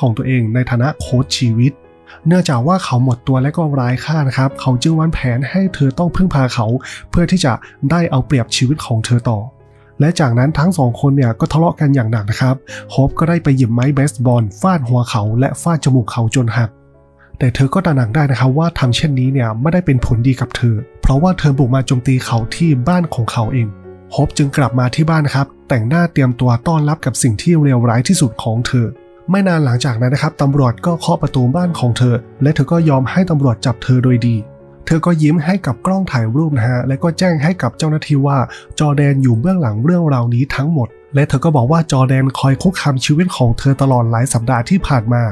ของตัวเองในฐานะโค้ชชีวิต เนื่องจากว่าเขาหมดตัวและก็ร้ายค่านะครับ เขาจึงวางแผนให้เธอต้องพึ่งพาเขา เพื่อที่จะได้เอาเปรียบชีวิตของเธอต่อ และจากนั้นทั้งสองคนเนี่ยก็ทะเลาะกันอย่างหนักนะครับโฮปก็ได้ไปหยิบไม้เบสบอลฟาดหัวเขา และฟาดจมูกเขาจนหักแต่เธอก็ตระหนักได้นะครับว่าทำเช่นนี้เนี่ยไม่ได้เป็นผลดีกับเธอ เพราะว่าเธอบุกมาโจมตีเขาที่บ้านของเขาเองโฮปจึงกลับมาที่บ้านนะครับ แต่งหน้าเตรียมตัวต้อนรับกับสิ่งที่เลวร้ายที่สุดของเธอ ไม่นานหลังจากนั้นนะครับตำรวจก็เคาะประตูบ้านของเธอ และเธอก็ยอมให้ตำรวจจับเธอโดยดี เธอก็ยิ้มให้กับกล้องถ่ายรูปนะฮะและก็แจ้งให้กับเจ้าหน้าที่ว่าจอแดนอยู่เบื้องหลังเรื่องราวนี้ทั้งหมด และเธอก็บอกว่าจอแดนคอยคุกคามชีวิตของเธอตลอดหลายสัปดาห์ที่ผ่านมา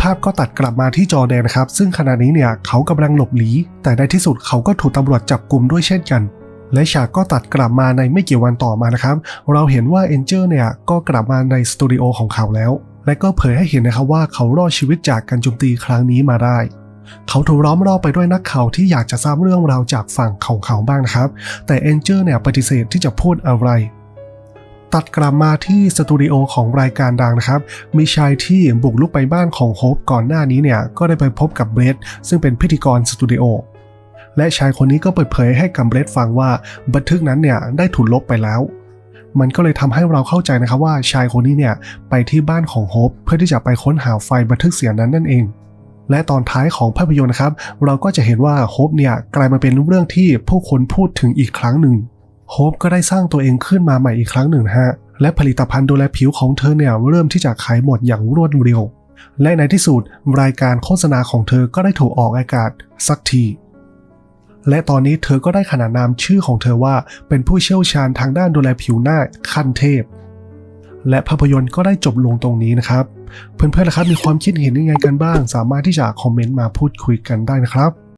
ภาพก็ตัดกลับมาที่จอแดนครับ ซึ่งขณะนี้เนี่ยเขากำลังหลบหนีแต่ในที่สุดเขาก็ถูกตำรวจจับกลุ่มด้วยเช่นกันและฉากก็ตัดกลับมาในไม่กี่วันต่อมานะครับ เราเห็นว่าเอนเจอร์เนี่ยก็กลับมาในสตูดิโอของเขาแล้ว และก็เผยให้เห็นนะครับว่าเขารอดชีวิตจากการโจมตีครั้งนี้มาได้ เขาถูกล้อมรอบไปด้วยนักข่าวที่อยากจะทราบเรื่องราวจากฝั่งของเขาบ้างนะครับ แต่เอนเจอร์เนี่ยปฏิเสธที่จะพูดอะไร ตัดกลับมาที่สตูดิโอของรายการดังนะครับ มีชายที่บุกลุกไปบ้านของโฮปก่อนหน้านี้เนี่ยก็ได้ไปพบกับเบรดซึ่งเป็นพิธีกรสตูดิโอและชายคนนี้ก็เปิดเผยให้กับเบรดฟังว่าบันทึกนั้นเนี่ยได้ถูกลบไปแล้ว มันก็เลยทำให้เราเข้าใจนะครับว่าชายคนนี้เนี่ยไปที่บ้านของโฮปเพื่อที่จะไปค้นหาไฟบันทึกเสียงนั้นนั่นเอง และตอนท้ายของภาพยนตร์นะครับ เราก็จะเห็นว่าโฮปเนี่ยกลายมาเป็นเรื่องที่ผู้คนพูดถึงอีกครั้งหนึ่งโฮปก็ได้สร้างตัวเองขึ้นมาใหม่อีกครั้งหนึ่งฮะและผลิตภัณฑ์ดูแลผิวของเธอเนี่ยเริ่มที่จะขายหมดอย่างรวดเร็ว และในที่สุดรายการโฆษณาของเธอก็ได้ถูกออกอากาศสักที และตอนนี้เธอก็ได้ขนานนามชื่อของเธอว่าเป็นผู้เชี่ยวชาญทางด้านดูแลผิวหน้าขั้นเทพ และภาพยนตร์ก็ได้จบลงตรงนี้นะครับ เพื่อนๆนะครับมีความคิดเห็นยังไงกันบ้าง สามารถที่จะคอมเมนต์มาพูดคุยกันได้นะครับ